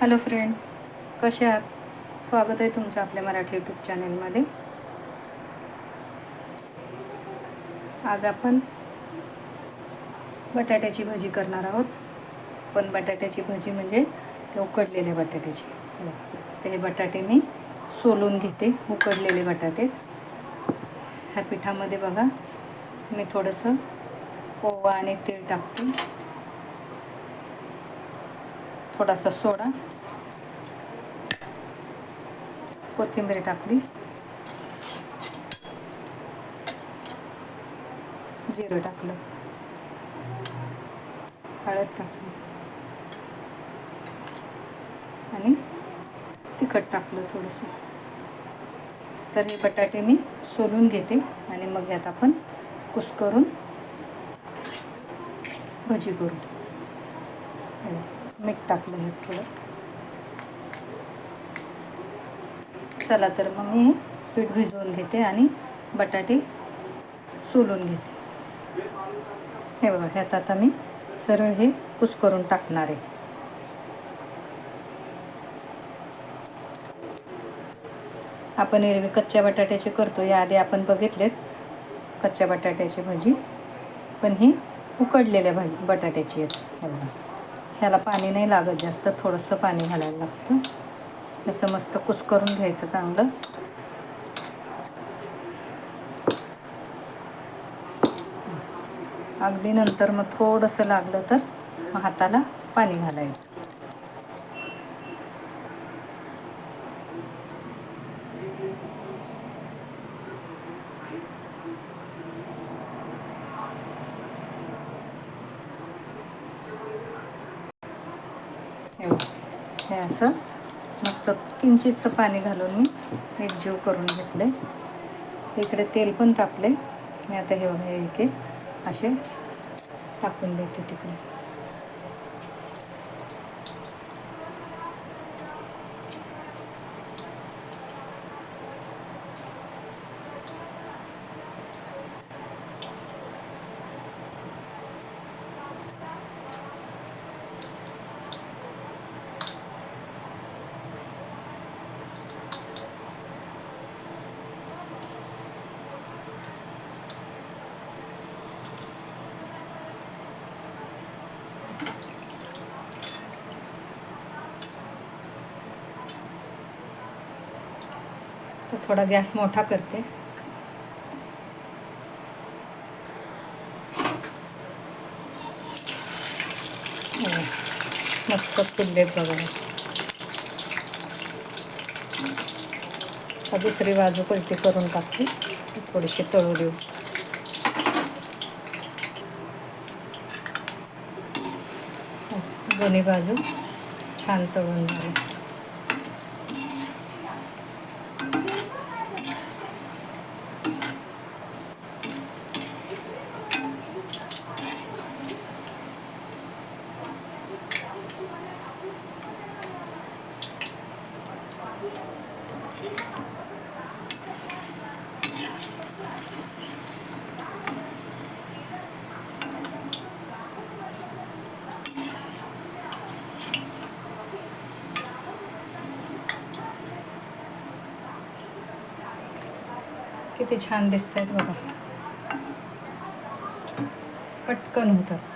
Hello friend कसे आहात? स्वागत आहे तुमचं आपल्या मराठी यूट्यूब चॅनेलमध्ये आज आपण बटाट्याची भजी करणार आहोत. पण बटाट्याची भजी म्हणजे ते उकडलेल्या बटाट्याची. तर ते हे बटाटे मी सोलून घेते उकडलेले बटाटे. ह्या पिठामध्ये बघा मी थोडंसं ओवा आणि तेल टाकते. थोडासा सोडा. कोथिंबीर टाकली. जिरं टाकलं. हळद टाकली. आणि तिखट टाकलं थोडंसं. तर हे बटाटे मी सोलून घेते आणि मग यात आपण कुस्करून भजी करू. मीठ टाकलं हे थोडं. चला तर मग मी पीठ भिजवून घेते आणि बटाटे सोलून घेते. हे बघा ह्यात आता मी सरळ हे कुस करून टाकणार आहे. आपण एरवी कच्च्या बटाट्याचे करतो याआधी आपण बघितलेत कच्च्या बटाट्याची भजी. पण ही उकडलेल्या भाजी बटाट्याची आहेत. हे बघा. ह्याला पाणी नाही लागत जास्त थोडंसं पाणी घालायला लागतं. असं मस्त कुस करून घ्यायचं चांगलं. अगदी नंतर मग थोडंसं लागलं तर मग हाताला पाणी घालायचं हे बघा. हे असं. मस्त किंचितचं पाणी घालून मी एक जीव करून घेतलं इकडे तेल पण तापले मी आता हे बघा एक एक असे टाकून देते तिकडे. तर थोडा गॅस मोठा करते. हो, मस्त फुललेत बघा. दुसरी बाजू पलटी करून टाकते. थोडीशी तळू देऊ हो, दोन्ही बाजू छान तळून झाली. किती छान दिसत आहेत बघा. पटकन होतं.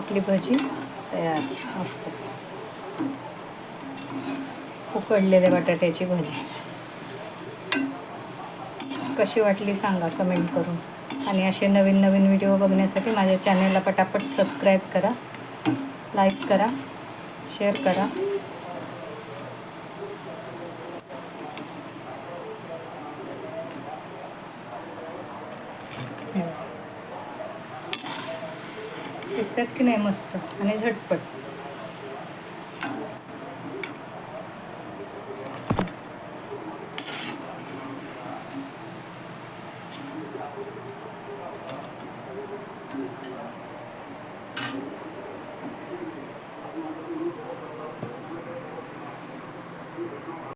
आपली भजी तयार मस्त. उकडलेल्या बटाट्याची भजी. कशी वाटली सांगा कमेंट करून. आणि असे नवीन नवीन व्हिडिओ बघण्यासाठी माझ्या चॅनेलला पटापट सबस्क्राईब करा लाईक करा शेअर करा. दिसतात की नाही मस्त आणि झटपट.